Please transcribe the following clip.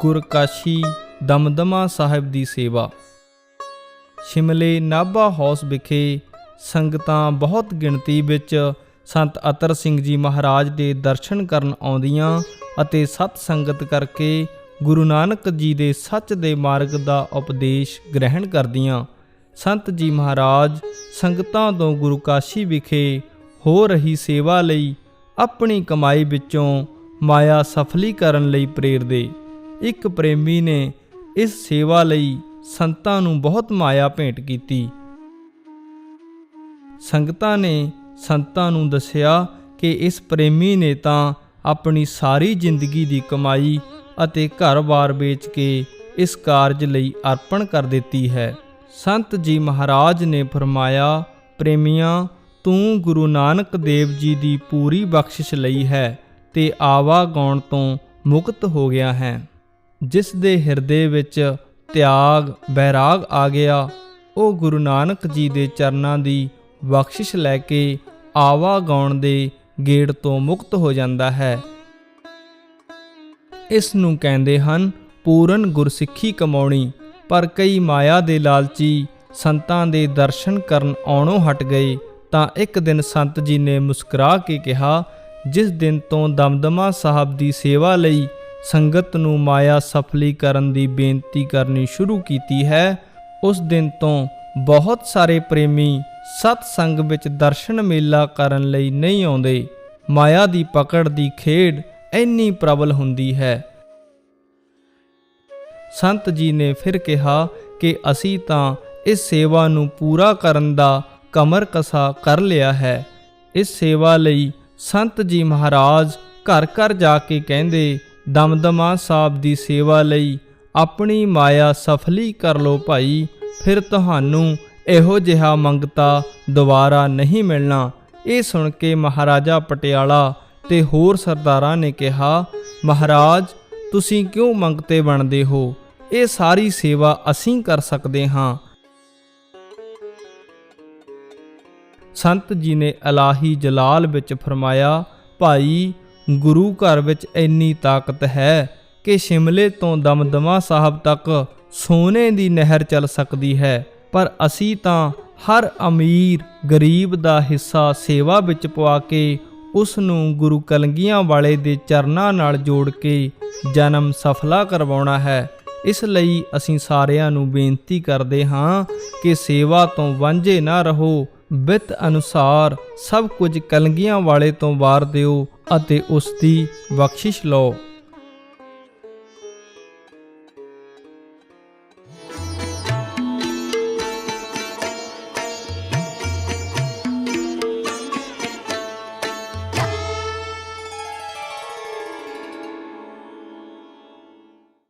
ਗੁਰਕਾਸ਼ੀ ਦਮਦਮਾ ਸਾਹਿਬ ਦੀ ਸੇਵਾ। ਸ਼ਿਮਲੇ ਨਾਭਾ ਹਾਊਸ ਵਿਖੇ ਸੰਗਤਾਂ ਬਹੁਤ ਗਿਣਤੀ ਵਿੱਚ ਸੰਤ ਅਤਰ ਸਿੰਘ ਜੀ ਮਹਾਰਾਜ ਦੇ ਦਰਸ਼ਨ ਕਰਨ ਆਉਂਦੀਆਂ ਅਤੇ ਸਤ ਸੰਗਤ ਕਰਕੇ ਗੁਰੂ ਨਾਨਕ ਜੀ ਦੇ ਸੱਚ ਦੇ ਮਾਰਗ ਦਾ ਉਪਦੇਸ਼ ਗ੍ਰਹਿਣ ਕਰਦੀਆਂ। ਸੰਤ ਜੀ ਮਹਾਰਾਜ ਸੰਗਤਾਂ ਤੋਂ ਗੁਰੂ ਕਾਸ਼ੀ ਵਿਖੇ ਹੋ ਰਹੀ ਸੇਵਾ ਲਈ ਆਪਣੀ ਕਮਾਈ ਵਿੱਚੋਂ ਮਾਇਆ ਸਫਲੀ ਕਰਨ ਲਈ ਪ੍ਰੇਰਦੇ। ਇੱਕ ਪ੍ਰੇਮੀ ਨੇ ਇਸ ਸੇਵਾ ਲਈ ਸੰਤਾਂ ਨੂੰ ਬਹੁਤ ਮਾਇਆ ਭੇਂਟ ਕੀਤੀ। ਸੰਗਤਾਂ ਨੇ ਸੰਤਾਂ ਨੂੰ ਦੱਸਿਆ ਕਿ ਇਸ ਪ੍ਰੇਮੀ ਨੇ ਤਾਂ ਆਪਣੀ ਸਾਰੀ ਜ਼ਿੰਦਗੀ ਦੀ ਕਮਾਈ ਅਤੇ ਘਰ-ਬਾਰ ਵੇਚ ਕੇ ਇਸ ਕਾਰਜ ਲਈ ਅਰਪਣ ਕਰ ਦਿੱਤੀ ਹੈ। ਸੰਤ ਜੀ ਮਹਾਰਾਜ ਨੇ ਫਰਮਾਇਆ, ਪ੍ਰੇਮੀਆਂ, ਤੂੰ ਗੁਰੂ ਨਾਨਕ ਦੇਵ ਜੀ ਦੀ ਪੂਰੀ ਬਖਸ਼ਿਸ਼ ਲਈ ਹੈ ਤੇ ਆਵਾ ਗਾਉਣ ਤੋਂ ਮੁਕਤ ਹੋ ਗਿਆ ਹੈ। ਜਿਸ ਦੇ ਹਿਰਦੇ ਵਿੱਚ ਤਿਆਗ, ਬੈਰਾਗ ਆ ਗਿਆ, ਉਹ ਗੁਰੂ ਨਾਨਕ ਜੀ ਦੇ ਚਰਨਾਂ ਦੀ ਬਖਸ਼ਿਸ਼ ਲੈ ਕੇ ਆਵਾ ਗਾਉਣ ਦੇ ਗੇੜ ਤੋਂ ਮੁਕਤ ਹੋ ਜਾਂਦਾ ਹੈ। ਇਸ ਨੂੰ ਕਹਿੰਦੇ ਹਨ ਪੂਰਨ ਗੁਰਸਿੱਖੀ ਕਮਾਉਣੀ, ਪਰ ਕਈ ਮਾਇਆ ਦੇ ਲਾਲਚੀ ਸੰਤਾਂ ਦੇ ਦਰਸ਼ਨ ਕਰਨ ਆਉਣੋਂ ਹਟ ਗਏ ਤਾਂ ਇੱਕ ਦਿਨ ਸੰਤ ਜੀ ਨੇ ਮੁਸਕਰਾ ਕੇ ਕਿਹਾ, ਜਿਸ ਦਿਨ ਤੋਂ ਦਮਦਮਾ ਸਾਹਿਬ ਦੀ ਸੇਵਾ ਲਈ ਸੰਗਤ ਨੂੰ ਮਾਇਆ ਸਫਲੀ ਕਰਨ ਦੀ ਬੇਨਤੀ ਕਰਨੀ ਸ਼ੁਰੂ ਕੀਤੀ ਹੈ। ਉਸ ਦਿਨ ਤੋਂ ਬਹੁਤ ਸਾਰੇ ਪ੍ਰੇਮੀ ਸਤ ਸੰਗ ਵਿੱਚ ਦਰਸ਼ਨ ਮੇਲਾ ਕਰਨ ਲਈ ਨਹੀਂ ਆਉਂਦੇ। ਮਾਇਆ ਦੀ ਪਕੜ ਦੀ ਖੇਡ ਇੰਨੀ ਪ੍ਰਬਲ ਹੁੰਦੀ ਹੈ। ਸੰਤ ਜੀ ਨੇ ਫਿਰ ਕਿਹਾ ਕਿ ਅਸੀਂ ਤਾਂ ਇਸ ਸੇਵਾ ਨੂੰ ਪੂਰਾ ਕਰਨ ਦਾ ਕਮਰ ਕਸਾ ਕਰ ਲਿਆ ਹੈ। ਇਸ ਸੇਵਾ ਲਈ ਸੰਤ ਜੀ ਮਹਾਰਾਜ ਘਰ ਘਰ ਜਾ ਕੇ ਕਹਿੰਦੇ ਦਮਦਮਾ ਸਾਹਿਬ ਦੀ ਸੇਵਾ ਲਈ ਆਪਣੀ ਮਾਇਆ ਸਫਲੀ ਕਰ ਲੋ ਭਾਈ, ਫਿਰ ਤੁਹਾਨੂੰ ਇਹੋ ਜਿਹਾ ਮੰਗਤਾ ਦੁਬਾਰਾ ਨਹੀਂ ਮਿਲਣਾ। ਇਹ ਸੁਣ ਕੇ ਮਹਾਰਾਜਾ ਪਟਿਆਲਾ ਤੇ ਹੋਰ ਸਰਦਾਰਾਂ ਨੇ ਕਿਹਾ, ਮਹਾਰਾਜ, ਤੁਸੀਂ ਕਿਉਂ ਮੰਗਤੇ ਬਣਦੇ ਹੋ? ਇਹ ਸਾਰੀ ਸੇਵਾ ਅਸੀਂ ਕਰ ਸਕਦੇ ਹਾਂ। ਸੰਤ ਜੀ ਨੇ ਅਲਾਹੀ ਜਲਾਲ ਵਿੱਚ ਫਰਮਾਇਆ, ਭਾਈ ਗੁਰੂ ਘਰ ਵਿੱਚ ਇੰਨੀ ਤਾਕਤ ਹੈ ਕਿ ਸ਼ਿਮਲੇ ਤੋਂ ਦਮਦਮਾ ਸਾਹਿਬ ਤੱਕ ਸੋਨੇ ਦੀ ਨਹਿਰ ਚੱਲ ਸਕਦੀ ਹੈ। ਪਰ ਅਸੀਂ ਤਾਂ ਹਰ ਅਮੀਰ, ਗਰੀਬ ਦਾ ਹਿੱਸਾ ਸੇਵਾ ਵਿੱਚ ਪਵਾ ਕੇ ਉਸ ਨੂੰ ਗੁਰੂ ਕਲਗੀਆਂ ਵਾਲੇ ਦੇ ਚਰਨਾਂ ਨਾਲ ਜੋੜ ਕੇ ਜਨਮ ਸਫਲਾ ਕਰਵਾਉਣਾ ਹੈ। ਇਸ ਲਈ ਅਸੀਂ ਸਾਰਿਆਂ ਨੂੰ ਬੇਨਤੀ ਕਰਦੇ ਹਾਂ ਕਿ ਸੇਵਾ ਤੋਂ ਵਾਂਝੇ ਨਾ ਰਹੋ ਬਿਤ ਅਨੁਸਾਰ ਸਭ ਕੁਝ ਕਲੰਗੀਆਂ ਵਾਲੇ ਤੋਂ ਵਾਰ ਦਿਓ ਅਤੇ ਉਸ ਦੀ ਬਖਸ਼ਿਸ਼ ਲਓ।